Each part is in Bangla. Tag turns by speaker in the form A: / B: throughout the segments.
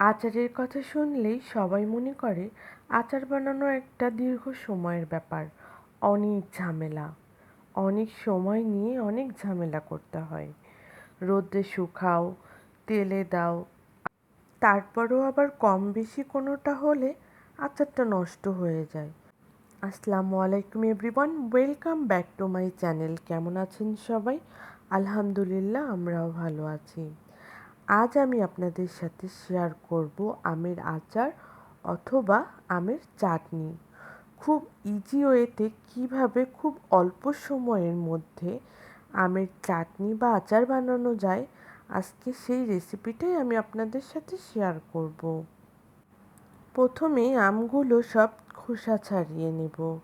A: আচারের কথা শুনলেই সবাই মনে করে আচার বানানো একটা দীর্ঘ সময়ের ব্যাপার, অনেক ঝামেলা। অনেক সময় নিয়ে অনেক ঝামেলা করতে হয়। রোদে শুকাও, তেলে দাও, তারপরেও আবার কম বেশি কোনোটা হলে আচারটা নষ্ট হয়ে যায়। আসসালামু আলাইকুম everyone, welcome back to my channel. কেমন আছেন সবাই? আলহামদুলিল্লাহ, আমরাও ভালো আছি। আজ আমি আপনাদের সাথে শেয়ার করব আমের আচার অথবা আমের চাটনি। খুব ইজি ওয়েতে কীভাবে খুব অল্প সময়ের মধ্যে আমের চাটনি বা আচার বানানো যায়, আজকে সেই রেসিপিটাই আমি আপনাদের সাথে শেয়ার করব। প্রথমে আমগুলো সব খোসা ছাড়িয়ে নেব।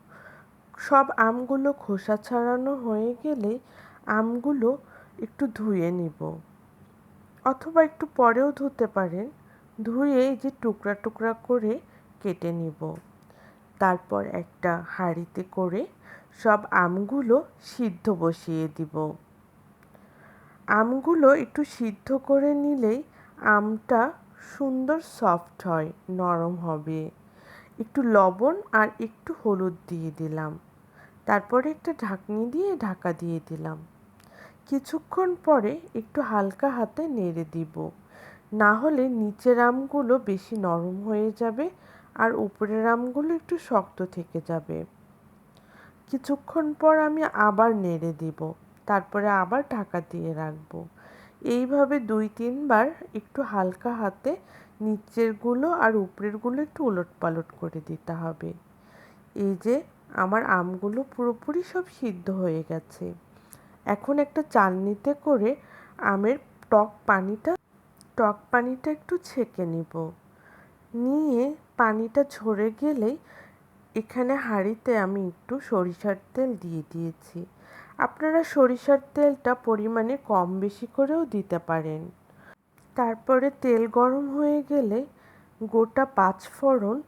A: সব আমগুলো খোসা ছাড়ানো হয়ে গেলে আমগুলো একটু ধুয়ে নিব। অথবা একটু পরেও ধুতে পারেন ধুয়ে যে টুকরা টুকরা করে কেটে নিব। তারপর একটা হাঁড়িতে করে সব আমগুলো সিদ্ধ বসিয়ে দিব। আমগুলো একটু সিদ্ধ করে নিলেই আমটা সুন্দর সফট হয়, নরম হবে। একটু লবণ আর একটু হলুদ দিয়ে দিলাম। তারপরে একটা ঢাকনি দিয়ে ঢাকা দিয়ে দিলাম। কিছুক্ষণ পরে একটু হালকা হাতে নেড়ে দিব। না হলে নিচের আমগুলো বেশি নরম হয়ে যাবে আর উপরের আমগুলো একটু শক্ত থেকে যাবে। কিছুক্ষণ পর আমি আবার নেড়ে দিব, তারপরে আবার ঢাকা দিয়ে রাখব। এইভাবে দুই, তিনবার একটু হালকা হাতে নিচেরগুলো আর উপরেরগুলো একটু উলট পালট করে দিতে হবে। এই যে, আমার আমগুলো পুরোপুরি সব সিদ্ধ হয়ে গেছে। এখন একটা চালনিতে করে আমের টক পানিটা টক পানিটা একটু ছেঁকে নিব। নিয়ে পানিটা ঝরে গেলেই এখানে হাঁড়িতে আমি একটু সরিষার তেল দিয়ে দিয়েছি। আপনারা সরিষার তেলটা পরিমাণে কম বেশি করেও দিতে পারেন। তারপরে তেল গরম হয়ে গেলে গোটা পাঁচ ফোড়ন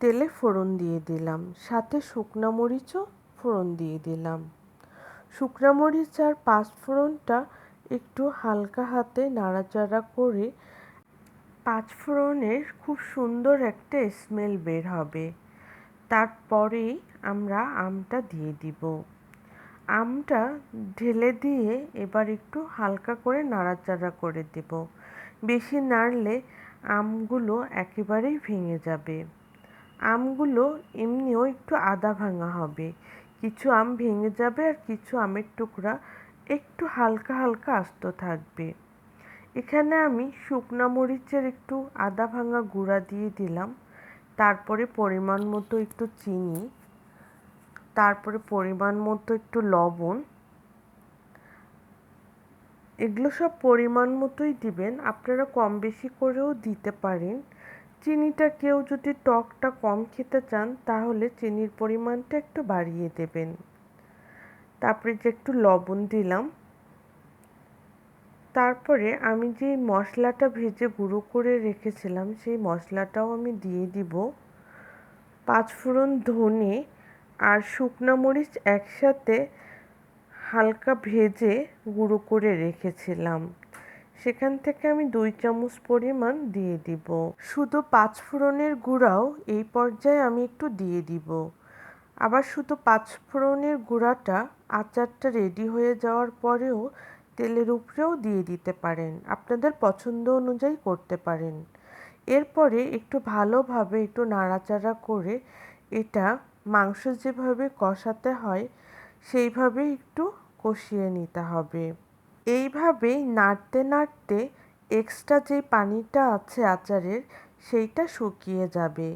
A: তেলে ফোড়ন দিয়ে দিলাম। সাথে শুকনা মরিচও ফোড়ন দিয়ে দিলাম। শুকনা মরিচ আর পাঁচফোড়নটা একটু হালকা হাতে নাড়াচাড়া করে পাঁচফোড়নের খুব সুন্দর একটা স্মেল বের হবে। তারপরেই আমরা আমটা দিয়ে দিব। আমটা ঢেলে দিয়ে এবার একটু হালকা করে নাড়াচাড়া করে দেব। বেশি নাড়লে আমগুলো একেবারেই ভেঙে যাবে। আমগুলো এমনিও একটু আদা ভাঙা হবে। কিছু আম ভেঙে যাবে আর কিছু আমের টুকরা একটু হালকা হালকা আস্ত থাকবে। এখানে আমি শুকনা মরিচের একটু আদা ভাঙা গুঁড়া দিয়ে দিলাম। তারপরে পরিমাণ মতো একটু চিনি। তারপরে পরিমাণ মতো একটু লবণ। এগুলো সব পরিমাণ মতোই দিবেন। আপনারা কম বেশি করেও দিতে পারেন। চিনিটা কেউ যদি টকটা কম খেতে চান, তাহলে চিনির পরিমাণটা একটু বাড়িয়ে দেবেন। তারপরে যে একটু লবণ দিলাম। তারপরে আমি যে মশলাটা ভেজে গুঁড়ো করে রেখেছিলাম, সেই মশলাটাও আমি দিয়ে দিব। পাঁচফোড়ন ধনে আর শুকনো মরিচ একসাথে হালকা ভেজে গুঁড়ো করে রেখেছিলাম। সেখান থেকে আমি দুই চামচ পরিমাণ দিয়ে দিব। শুধু পাঁচফোড়নের গুঁড়াও এই পর্যায়ে আমি একটু দিয়ে দিব। আবার শুধু পাঁচ ফোড়নের গুঁড়াটা আচারটা রেডি হয়ে যাওয়ার পরেও তেলের উপরেও দিয়ে দিতে পারেন। আপনাদের পছন্দ অনুযায়ী করতে পারেন। এরপরে একটু ভালোভাবে একটু নাড়াচাড়া করে এটা মাংস যেভাবে কষাতে হয়, সেইভাবে একটু কষিয়ে নিতে হবে। এইভাবেই নাড়তে নাড়তে এক্সট্রা যে পানিটা আছে আচারের, সেইটা শুকিয়ে যাবে।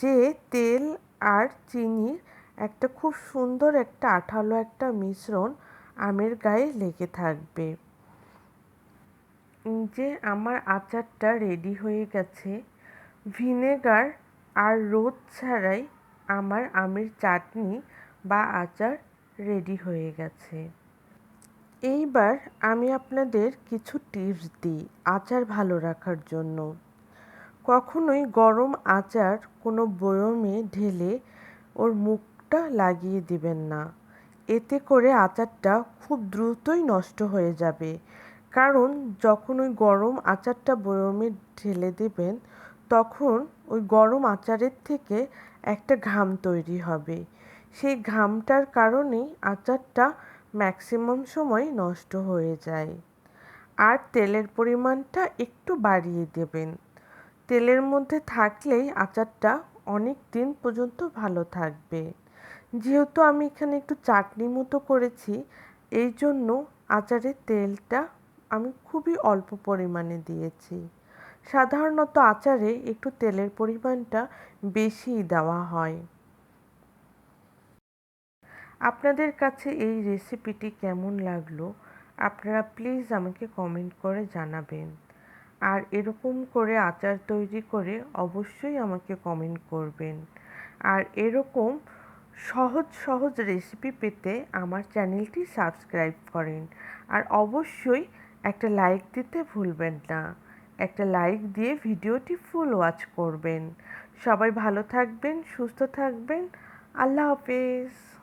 A: যে তেল আর চিনির একটা খুব সুন্দর একটা আঠালো একটা মিশ্রণ আমের গায়ে লেগে থাকবে। যে আমার আচারটা রেডি হয়ে গেছে, ভিনেগার আর রোদ ছাড়াই আমার আমের চাটনি বা আচার রেডি হয়ে গেছে। এইবার আমি আপনাদের কিছু টিপস দিই আচার ভালো রাখার জন্য। কখনোই গরম আচার কোনো বয়মে ঢেলে ওর মুখটা লাগিয়ে দিবেন না। এতে করে আচারটা খুব দ্রুতই নষ্ট হয়ে যাবে। কারণ যখন ওই গরম আচারটা বয়মে ঢেলে দেবেন, তখন ওই গরম আচারের থেকে একটা ঘাম তৈরি হবে। সেই ঘামটার কারণেই আচারটা ম্যাক্সিমাম সময় নষ্ট হয়ে যায়। আর তেলের পরিমাণটা একটু বাড়িয়ে দেবেন। তেলের মধ্যে থাকলেই আচারটা অনেক দিন পর্যন্ত ভালো থাকবে। যেহেতু আমি এখানে একটু চাটনি মতো করেছি, এই জন্য আচারের তেলটা আমি খুবই অল্প পরিমাণে দিয়েছি। সাধারণত আচারে একটু তেলের পরিমাণটা বেশিই দেওয়া হয়। আপনাদের কাছে এই রেসিপিটি কেমন লাগল? আপনারা প্লিজ আমাকে কমেন্ট করে জানাবেন। আর এরকম করে আচার তৈরি করে অবশ্যই আমাকে কমেন্ট করবেন। আর এরকম সহজ সহজ রেসিপি পেতে আমার চ্যানেলটি সাবস্ক্রাইব করেন। আর অবশ্যই একটা লাইক দিতে ভুলবেন না। একটা লাইক দিয়ে ভিডিওটি ফুল ওয়াচ করবেন। সবাই ভালো থাকবেন, সুস্থ থাকবেন। আল্লাহ হাফেজ।